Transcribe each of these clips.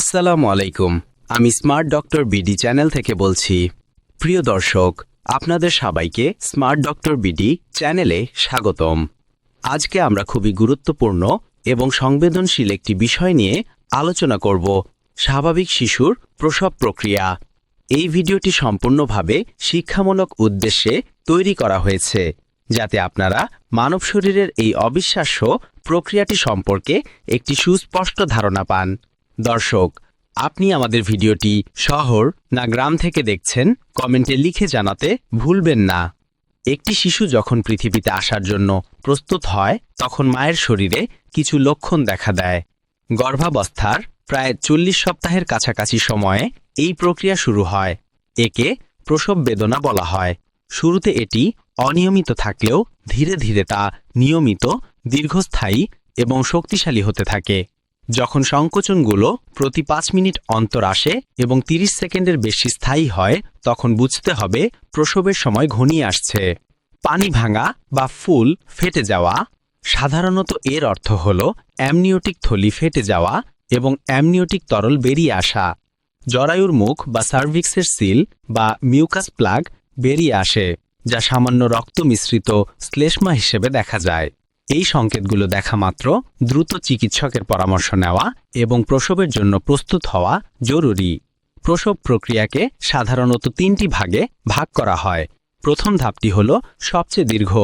আসসালামু আলাইকুম। আমি স্মার্ট ডক্টর বিডি চ্যানেল থেকে বলছি, প্রিয় দর্শক, আপনাদের সবাইকে স্মার্ট ডক্টর বিডি চ্যানেলে স্বাগতম। আজকে আমরা খুবই গুরুত্বপূর্ণ এবং সংবেদনশীল একটি বিষয় নিয়ে আলোচনা করব, স্বাভাবিক শিশুর প্রসব প্রক্রিয়া। এই ভিডিওটি সম্পূর্ণভাবে শিক্ষামূলক উদ্দেশ্যে তৈরি করা হয়েছে, যাতে আপনারা মানব শরীরের এই অবিশ্বাস্য প্রক্রিয়াটি সম্পর্কে একটি সুস্পষ্ট ধারণা পান। দর্শক, আপনি আমাদের ভিডিওটি শহর না গ্রাম থেকে দেখছেন, কমেন্টে লিখে জানাতে ভুলবেন না। একটি শিশু যখন পৃথিবীতে আসার জন্য প্রস্তুত হয়, তখন মায়ের শরীরে কিছু লক্ষণ দেখা দেয়। গর্ভাবস্থার প্রায় চল্লিশ সপ্তাহের কাছাকাছি সময়ে এই প্রক্রিয়া শুরু হয়। একে প্রসব বেদনা বলা হয়। শুরুতে এটি অনিয়মিত থাকলেও ধীরে ধীরে তা নিয়মিত, দীর্ঘস্থায়ী এবং শক্তিশালী হতে থাকে। যখন সংকোচনগুলো প্রতি পাঁচ মিনিট অন্তর আসে এবং 30 সেকেন্ডের বেশি স্থায়ী হয়, তখন বুঝতে হবে প্রসবের সময় ঘনিয়ে আসছে। পানি ভাঙা বা ফুল ফেটে যাওয়া সাধারণত এর অর্থ হল অ্যামনিওটিক থলি ফেটে যাওয়া এবং অ্যামনিওটিক তরল বেরিয়ে আসা। জরায়ুর মুখ বা সার্ভিক্সের সিল বা মিউকাস প্লাগ বেরিয়ে আসে, যা সামান্য রক্ত মিশ্রিত শ্লেষ্মা হিসেবে দেখা যায়। এই সংকেতগুলো দেখা মাত্র দ্রুত চিকিৎসকের পরামর্শ নেওয়া এবং প্রসবের জন্য প্রস্তুত হওয়া জরুরি। প্রসব প্রক্রিয়াকে সাধারণত তিনটি ভাগে ভাগ করা হয়। প্রথম ধাপটি হল সবচেয়ে দীর্ঘ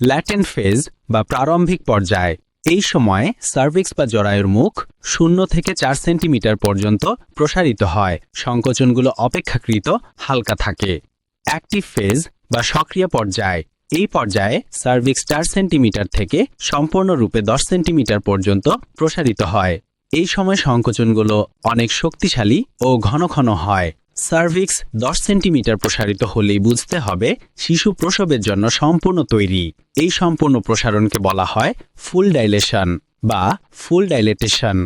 ল্যাটেন ফেজ বা প্রারম্ভিক পর্যায়। এই সময়ে সার্ভিক্স বা জরায়ুর মুখ শূন্য থেকে চার সেন্টিমিটার পর্যন্ত প্রসারিত হয়। সংকোচনগুলো অপেক্ষাকৃত হালকা থাকে। অ্যাক্টিভ ফেজ বা সক্রিয় পর্যায়। এই পর্যায়ে সার্ভিক্স চার সেন্টিমিটার থেকে সম্পূর্ণরূপে দশ সেন্টিমিটার পর্যন্ত প্রসারিত হয়। এই সময় সংকোচনগুলো অনেক শক্তিশালী ও ঘন ঘন হয়। সার্ভিক্স দশ সেন্টিমিটার প্রসারিত হলেই বুঝতে হবে শিশু প্রসবের জন্য সম্পূর্ণ তৈরি। এই সম্পূর্ণ প্রসারণকে বলা হয় ফুল ডাইলেশন বা ফুল ডাইলেটেশন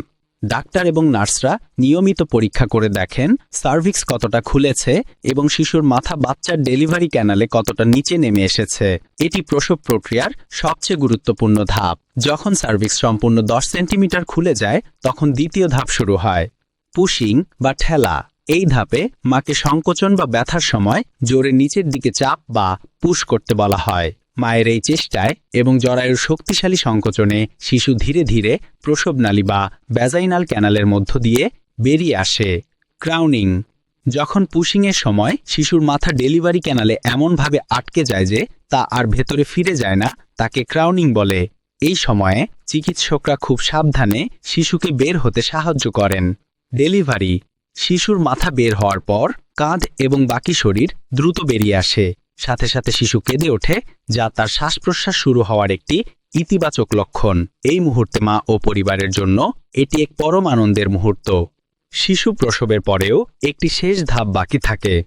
ডাক্তার এবং নার্সরা নিয়মিত পরীক্ষা করে দেখেন সার্ভিক্স কতটা খুলেছে এবং শিশুর মাথা বাচ্চার ডেলিভারি ক্যানালে কতটা নিচে নেমে এসেছে। এটি প্রসব প্রক্রিয়ার সবচেয়ে গুরুত্বপূর্ণ ধাপ। যখন সার্ভিক্স সম্পূর্ণ দশ সেন্টিমিটার খুলে যায়, তখন দ্বিতীয় ধাপ শুরু হয়। পুশিং বা ঠেলা। এই ধাপে মাকে সংকোচন বা ব্যথার সময় জোরে নিচের দিকে চাপ বা পুশ করতে বলা হয়। মায়ের এই চেষ্টায় এবং জরায়ুর শক্তিশালী সংকোচনে শিশু ধীরে ধীরে প্রসবনালী বা ব্যাজাইনাল ক্যানালের মধ্য দিয়ে বেরিয়ে আসে। ক্রাউনিং যখন পুশিংয়ের সময় শিশুর মাথা ডেলিভারি ক্যানালে এমনভাবে আটকে যায় যে তা আর ভেতরে ফিরে যায় না, তাকে ক্রাউনিং বলে। এই সময়ে চিকিৎসকরা খুব সাবধানে শিশুকে বের হতে সাহায্য করেন। ডেলিভারি শিশুর মাথা বের হওয়ার পর কাঁধ এবং বাকি শরীর দ্রুত বেরিয়ে আসে। সাথে সাথে শিশু কেঁদে ওঠে, যা তার শ্বাস প্রশ্বাস শুরু হওয়ার একটি ইতিবাচক লক্ষণ। এই মুহূর্তে মা ও পরিবারের জন্য এটি এক পরম আনন্দের মুহূর্ত। শিশু প্রসবের পরেও একটি শেষ ধাপ বাকি থাকে।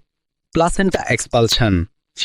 Placenta expulsion.